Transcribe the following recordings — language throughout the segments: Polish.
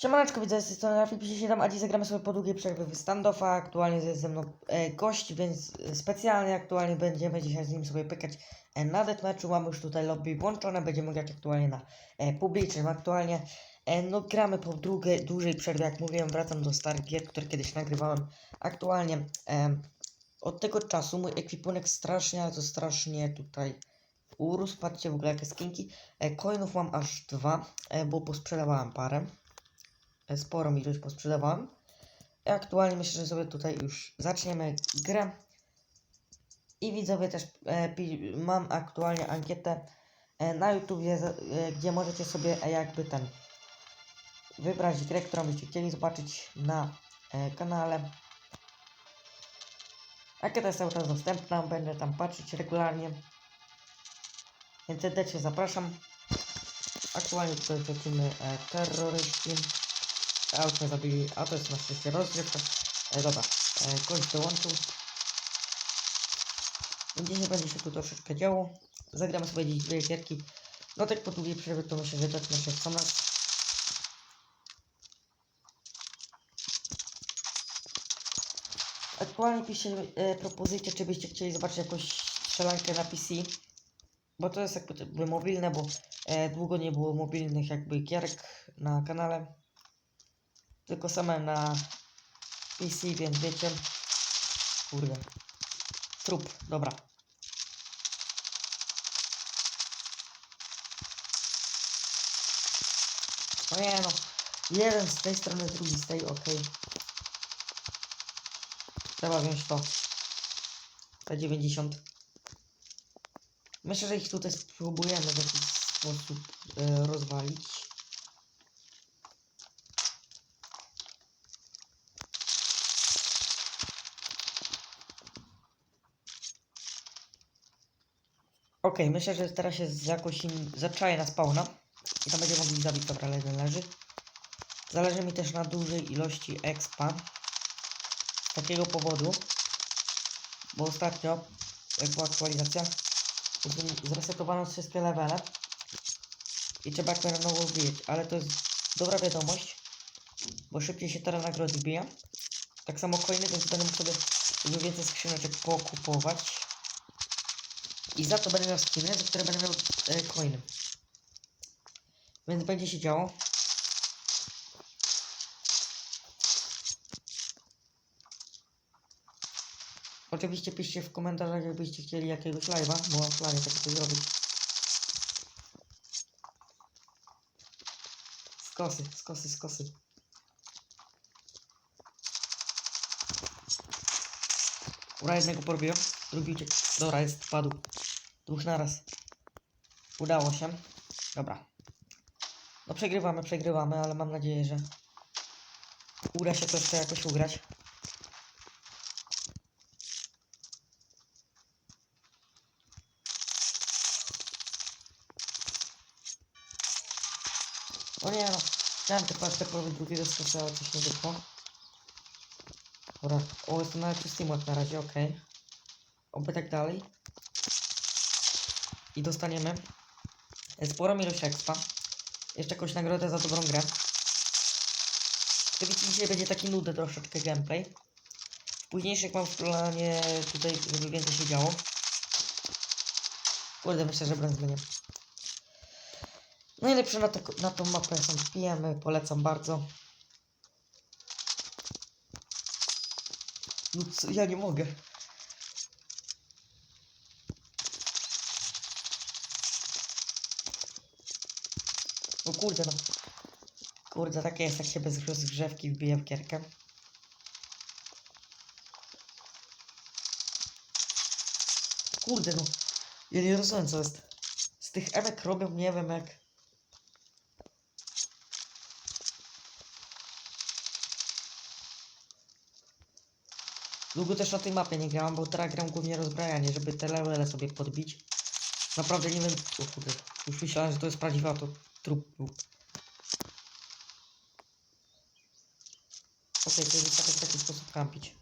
Siemaneczko, widzę, z tej strony Rafik 57, a dziś zagramy sobie po długiej przerwy w standoffa. Aktualnie jest ze mną e, gość, więc e, specjalnie aktualnie będziemy dzisiaj z nim sobie pykać e, na deathmatchu. Mamy już tutaj lobby włączone, będziemy grać aktualnie na e, publicznym. Aktualnie e, no gramy po długiej, dłużej przerwie, jak mówiłem, wracam do starych gier, które kiedyś nagrywałem. Aktualnie e, od tego czasu mój ekwipunek strasznie, ale to strasznie tutaj urósł. Patrzcie w ogóle jakie skinki. E, coinów mam aż dwa, e, bo posprzedawałem parę sporą ilość posprzedawałem. Aktualnie myślę, że sobie tutaj już zaczniemy grę. I widzowie też e, mam aktualnie ankietę e, na YouTubie, za- e, gdzie możecie sobie e, jakby ten wybrać grę, którą byście chcieli zobaczyć na e, kanale. Ankieta jest cały czas dostępna, będę tam patrzeć regularnie. Więc serdecznie zapraszam. Aktualnie tutaj lecimy e, terroryści. A już mnie zabili, a to jest na szczęście rozgrywka. E, dobra, e, kość dołączył. Dzisiaj będzie się tu troszeczkę działo. Zagramy sobie dziś dwie gierki. No tak po długiej przerwie to myślę, że zacznę się w sam. Aktualnie piszcie e, propozycję, czy byście chcieli zobaczyć jakąś strzelankę na PC. Bo to jest jakby mobilne, bo e, długo nie było mobilnych jakby gierek na kanale tylko same na PC, więc wiecie. Kurde. Trup, dobra. No nie no. Jeden z tej strony, drugi z tej, okej. Trzeba wziąć to. Te 90. Myślę, że ich tutaj spróbujemy w jakiś sposób e, rozwalić. Okej, myślę, że teraz się jakoś im zaczaje na spawna i tam będziemy mogli zabić, dobra, jeden leży. Zależy mi też na dużej ilości expa. Z takiego powodu, bo ostatnio, jak była aktualizacja, to zre- zresetowano wszystkie levele i trzeba jak na nowo wbijać, ale to jest dobra wiadomość, bo szybciej się teraz nagrody wbija. Tak samo coiny, więc będę mógł sobie więcej skrzyneczek pokupować. I za to będę miał skiny, za które będę miał e, coiny. Więc będzie się działo. Oczywiście piszcie w komentarzach, jakbyście chcieli jakiegoś live'a, bo mam w planie coś zrobić. Skosy, skosy, skosy. Ura jednego porobiłem, drugi uciekł. Dobra, jest, padł. Dwóch naraz. Udało się. Dobra. No przegrywamy, przegrywamy, ale mam nadzieję, że uda się to jeszcze jakoś ugrać. O nie no, chciałem te paczkę porobić drugiego ale coś nie wyszło. Dobra, o jestem na czystym na razie, okej. Oby tak dalej. I dostaniemy sporą ilość expa. Jeszcze jakąś nagrodę za dobrą grę. To widzicie, dzisiaj będzie taki nudny troszeczkę gameplay. W późniejszych mam w planie tutaj, żeby więcej się działo. Kurde, myślę, że brand zmienię. Najlepsze na, te, na tą mapę są PM, polecam bardzo. No co, ja nie mogę. O kurde no. Kurde, takie jest jak się bez rozgrzewki wbije w gierkę. Kurde no. Ja nie rozumiem co jest. Z tych emek robią nie wiem jak. Długo też na tej mapie nie grałam, bo teraz gram głównie rozbrajanie, żeby te levele sobie podbić. Naprawdę nie wiem. O kurde, już myślałem, że to jest prawdziwa, to trup był. Okej, to jest tak w taki sposób kampić.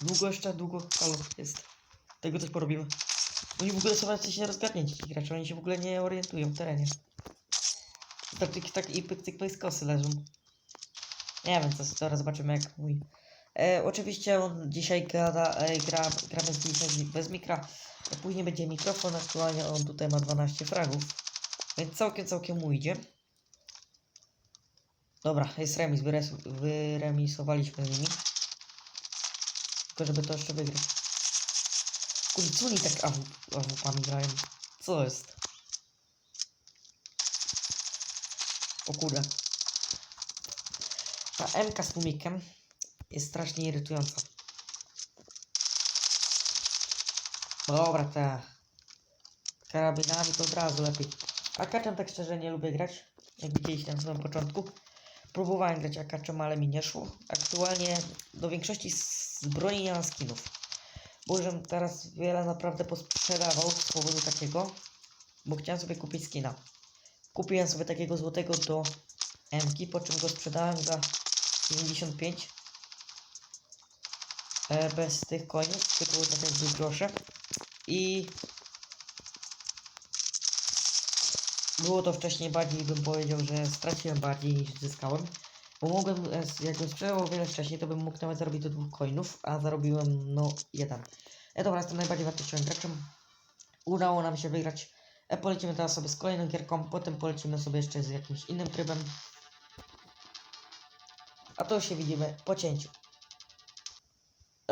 Długo jeszcze, długo, halo, jest. Tego też porobimy. Oni w ogóle są jacyś nierozgadnięci ci gracze, oni się w ogóle nie orientują w terenie. Tak, tak, tak i pyk, pyk, z kosy leżą. Nie wiem, co teraz zobaczymy jak mój. E, oczywiście on dzisiaj gada, e, gra, gramy z dzisiaj bez mikra. Później będzie mikrofon, aktualnie on tutaj ma 12 fragów. Więc całkiem, całkiem mu idzie. Dobra, jest remis, wyres, wyremisowaliśmy z nimi. Tylko żeby to jeszcze wygrać. Kurde, co oni tak awu, awupami grają? Co jest? O kurde. Ta MK z tłumikiem jest strasznie irytująca. Dobra, te karabinami to od razu lepiej. Akaczem tak szczerze nie lubię grać. Jak widzieliście na samym początku. Próbowałem grać akaczem, ale mi nie szło. Aktualnie do większości z broni nie mam skinów. Teraz wiele naprawdę posprzedawał z powodu takiego, bo chciałem sobie kupić skina. Kupiłem sobie takiego złotego do M-ki, po czym go sprzedałem za 95 e, bez tych koniec, tylko tak jakby grosze i było to wcześniej bardziej bym powiedział, że straciłem bardziej niż zyskałem bo mogłem, e, jakbym sprzedał o wiele wcześniej, to bym mógł nawet zarobić do dwóch coinów, a zarobiłem no jeden. E dobra, jestem najbardziej wartościowym graczem. Udało nam się wygrać. E polecimy teraz sobie z kolejną gierką, potem polecimy sobie jeszcze z jakimś innym trybem. A to już się widzimy po cięciu.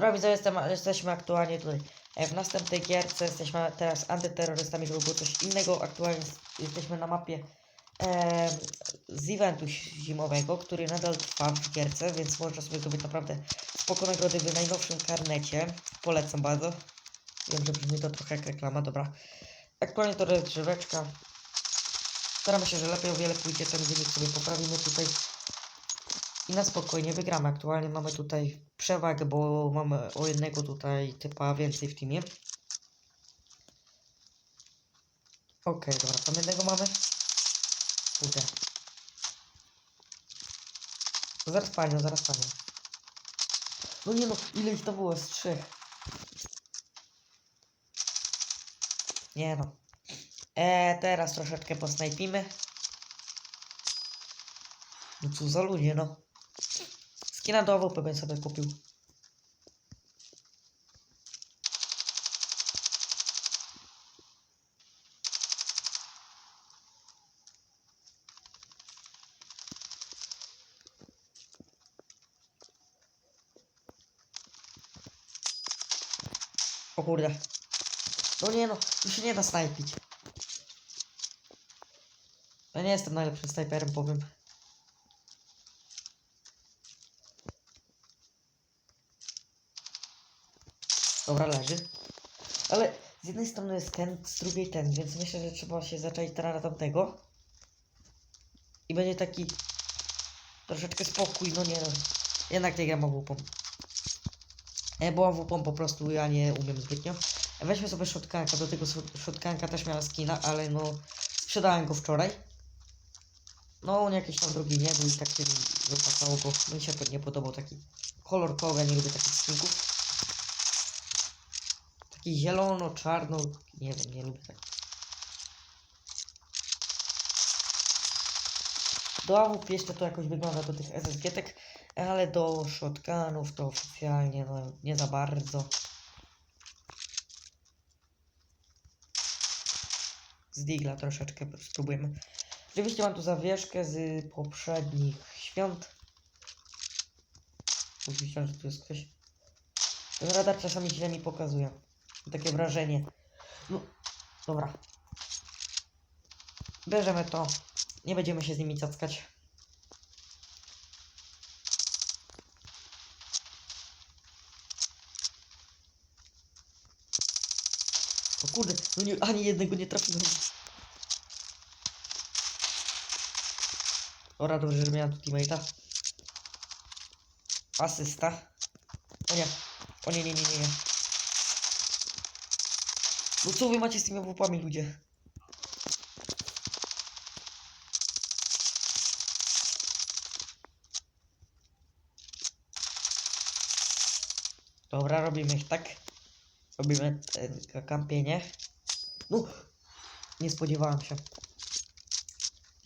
Dobra, widzowie, jestem, jesteśmy aktualnie tutaj e, w następnej gierce. Jesteśmy teraz antyterrorystami, żeby było coś innego. Aktualnie jest- jesteśmy na mapie e, z eventu zimowego, który nadal trwa w gierce, więc można sobie zdobyć naprawdę spoko nagrody w najnowszym karnecie. Polecam bardzo. Wiem, że brzmi to trochę jak reklama, dobra. Aktualnie to rozgrzeweczka. Staramy się, że lepiej o wiele pójdzie, ten wynik sobie poprawimy tutaj. I na spokojnie wygramy. Aktualnie mamy tutaj przewagę, bo mamy o jednego tutaj typa więcej w teamie. Okej, dobra, tam jednego mamy. Kurde. Zaraz panią, zaraz panią. No nie no, ile ich to było? Z trzech. Nie no. E, teraz troszeczkę posnajpimy. No co za ludzie, no. Skina do AWP bym sobie kupił. O kurde. No nie no, tu się nie da snajpić. Ja nie jestem najlepszym snajperem, powiem. Dobra, leży. Ale z jednej strony jest ten, z drugiej ten, więc myślę, że trzeba się zacząć teraz na tamtego. I będzie taki troszeczkę spokój, no nie no. Jednak nie gram AWP. E, bo AWP po prostu ja nie umiem zbytnio. Weźmy sobie shotgunka, do tego shotgunka też miała skina, ale no sprzedałem go wczoraj. No on jakiś tam drugi nie był i tak się mi wypłacało, bo mi się nie podobał taki kolor koga, nie lubię takich skinków. Taki zielono, czarno, nie wiem, nie lubię tak. Do AWP jeszcze to jakoś wygląda do tych SSG-tek, ale do shotgunów to oficjalnie no nie za bardzo. Z Digla troszeczkę spróbujemy. Oczywiście mam tu zawieszkę z poprzednich świąt. Myślałem, że tu jest ktoś. Ten radar czasami źle mi pokazuje. Takie wrażenie. No, dobra. Bierzemy to. Nie będziemy się z nimi cackać. O kurde, no nie, ani jednego nie trafiłem. Ora, dobrze, że miałem tu teammate'a. Asysta. O nie. O nie, nie, nie, nie. No co wy macie z tymi łupami, ludzie? Dobra, robimy ich tak. Robimy e, kampienie. No! Nie spodziewałem się.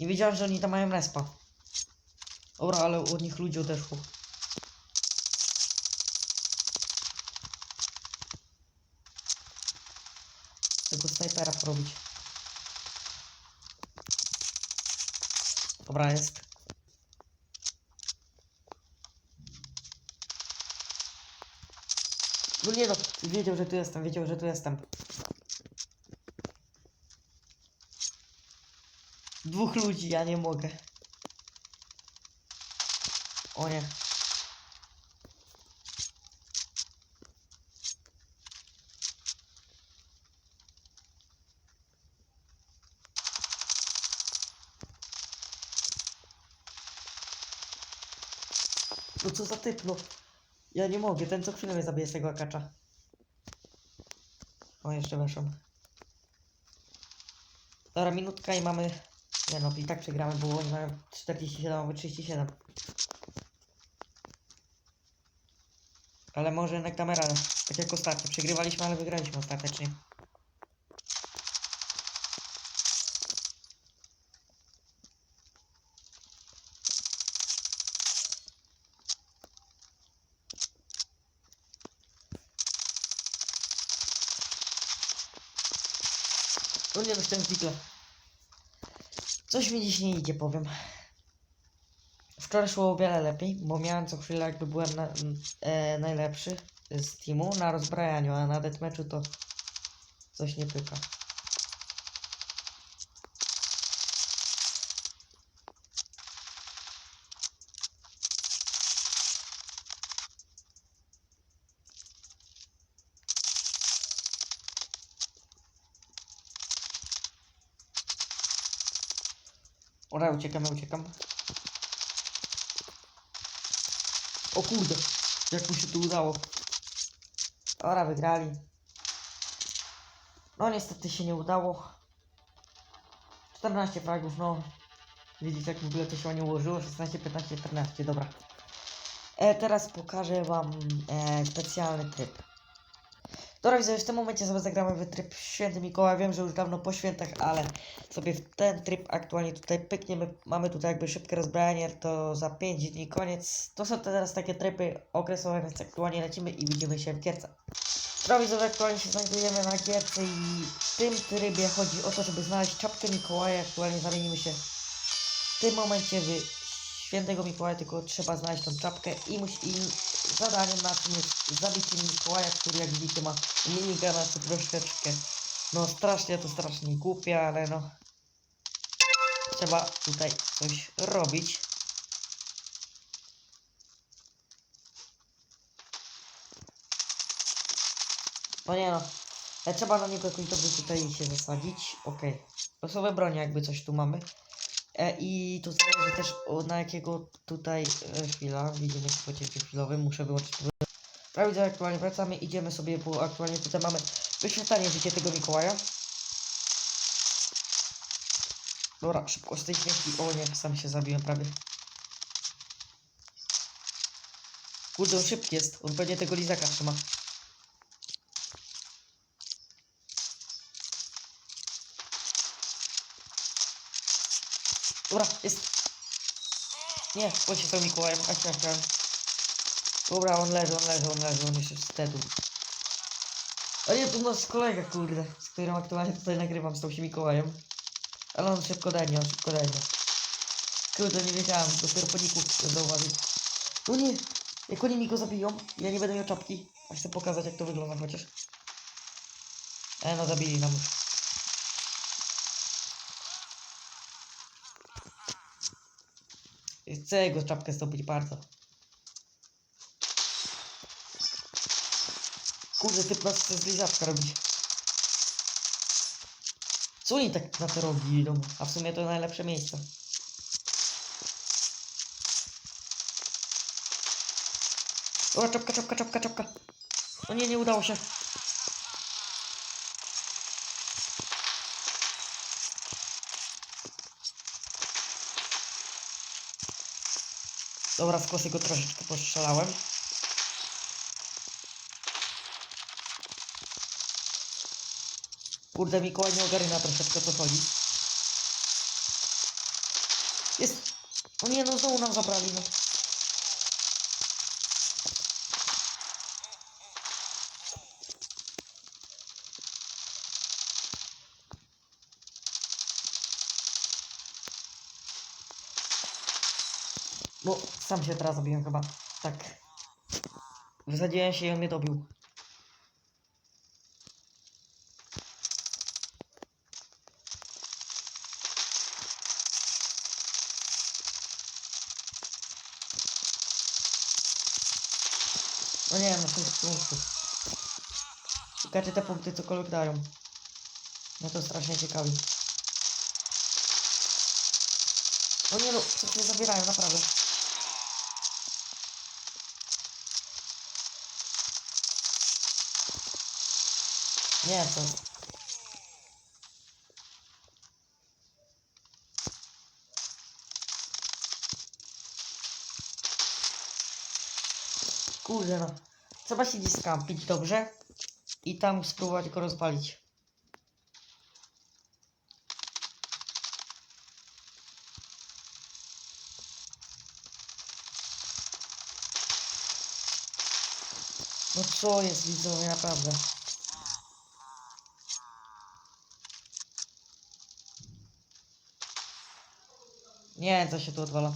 Nie wiedziałem, że oni tam mają respa. Dobra, ale od nich ludzi odeszło. Tego snajpera porobić. Dobra, jest. No nie no, wiedział, że tu jestem, wiedział, że tu jestem. Dwóch ludzi, ja nie mogę. O nie. No co za typ, no. Ja nie mogę, ten co chwilę mnie zabije z tego akacza. O, jeszcze weszłem. Dobra, minutka i mamy... Nie no, i tak przegramy, bo oni mają 47, a my 37. Ale może jednak damy radę. Tak jak ostatnio. Przegrywaliśmy, ale wygraliśmy ostatecznie. Nie myślałem zwykle. Coś mi dziś nie idzie, powiem. Wczoraj szło o wiele lepiej, bo miałem co chwilę jakby byłem na, m, e, najlepszy z teamu na rozbrajaniu, a na deathmatchu to coś nie pyka. Ora, uciekam, uciekam. O kurde, jak mu się to udało. Ora, wygrali. No niestety się nie udało. 14 fragów, no. Widzicie jak w ogóle to się ładnie ułożyło. 16, 15, 14, dobra. E, teraz pokażę wam e, specjalny tryb. Dobra, widzę, w tym momencie sobie zagramy w tryb Święty Mikołaj. Wiem, że już dawno po świętach, ale sobie w ten tryb aktualnie tutaj pykniemy. Mamy tutaj jakby szybkie rozbrajanie, to za 5 dni koniec. To są teraz takie tryby okresowe, więc aktualnie lecimy i widzimy się w gierce. Dobra, widzowie, aktualnie się znajdujemy na gierce i w tym trybie chodzi o to, żeby znaleźć czapkę Mikołaja. Aktualnie zamienimy się w tym momencie w świętego Mikołaja, tylko trzeba znaleźć tą czapkę i, musi, i zadaniem naszym jest zabicie Mikołaja, który jak widzicie ma minigana, to troszeczkę, no strasznie to strasznie głupie, ale no trzeba tutaj coś robić. No nie no, e, trzeba na niego jakoś dobrze tutaj się zasadzić, okej. Losowe bronie jakby coś tu mamy. E, I to zależy też o, na jakiego tutaj e, chwila. Widzimy w pocięciu chwilowym. Muszę wyłączyć. Prawie aktualnie wracamy, idziemy sobie, bo aktualnie tutaj mamy wyświetlanie życia tego Mikołaja. Dobra, szybko z tej śmieci. O nie, sam się zabiłem prawie. Kurde, on szybki jest. On pewnie tego lizaka trzyma. Dobra, jest. Nie, on się stał Mikołajem. A się chciałem. Dobra, on leży, on leży, on leży, on jeszcze wstedu. A nie, tu nasz kolega, kurde, z którym aktualnie tutaj nagrywam, stał się Mikołajem. Ale on szybko dajnie, on szybko dajnie. Kurde, nie wiedziałem, dopiero po niku zauważył. No nie, jak oni mi go zabiją, ja nie będę miał czapki. A chcę pokazać, jak to wygląda chociaż. E, no zabili nam już. Chcę jego czapkę zdobyć bardzo. Kurde, typ nas chce z lizaczka robić. Co oni tak na to robi idą? A w sumie to najlepsze miejsce. O, czapka, czapka, czapka, czapka. O nie, nie udało się. Dobra, z kosy go troszeczkę postrzelałem. Kurde, Mikołaj nie ogarnia troszeczkę co chodzi. Jest! O nie, no znowu nam zabrali, no. Bo sam się teraz zabiłem chyba. Tak. Wysadziłem się i on mnie dobił. No nie wiem, to jest punktów. Ciekawe, te punkty cokolwiek dają. No to strasznie ciekawi. O nie no, co mnie zabierają, naprawdę. Nie, to... Kurde no. Trzeba się gdzieś skampić, dobrze? I tam spróbować go rozwalić. No co jest widzowie, naprawdę. Nie co się tu odwala.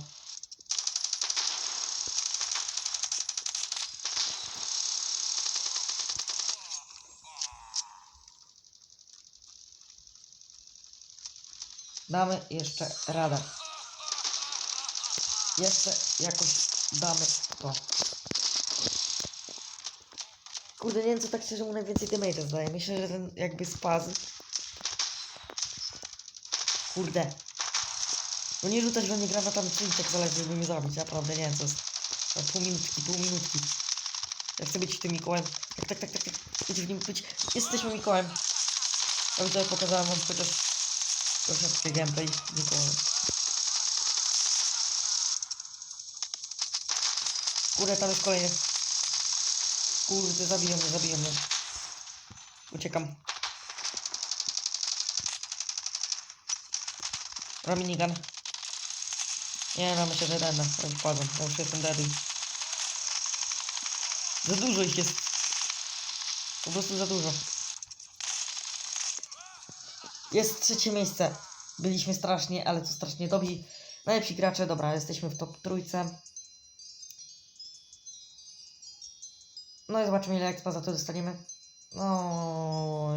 Damy jeszcze radę. Jeszcze jakoś damy to. Kurde, nie wiem co tak szczerze mu najwięcej damage'a zdaje. Myślę, że ten jakby spazm. Kurde. No nie rzucać we mnie granatami czymś tak zależy, żeby mnie zabić. Naprawdę nie wiem co jest. No, pół minutki, pół minutki. Ja chcę być tym Mikołajem. Tak, tak, tak, tak, tak. Być w nim być. Jesteśmy Mikołajem. Ja tutaj pokazałem wam chociaż troszeczkę gameplay Mikołajem. Kurde, tam jest kolejny. Kurde, zabiją mnie, zabiją mnie. Uciekam. Mam minigun. Nie no, myślę, że denna. Ja już padłem. Ja już jestem. Za dużo ich jest. Po prostu za dużo. Jest trzecie miejsce. Byliśmy strasznie, ale to strasznie dobrzy. Najlepsi gracze, dobra, jesteśmy w top trójce. No i zobaczymy ile expa za to dostaniemy. No,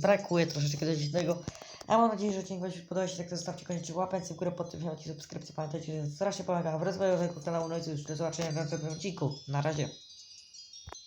brakuje troszeczkę do tego. Ja mam nadzieję, że odcinek Wam się podobał. Jeśli tak, to zostawcie koniecznie łapę w górę pod tym filmem i subskrypcję. Pamiętajcie, że strasznie pomaga w rozwoju tego kanału. No i cóż, do zobaczenia w następnym odcinku. Na razie.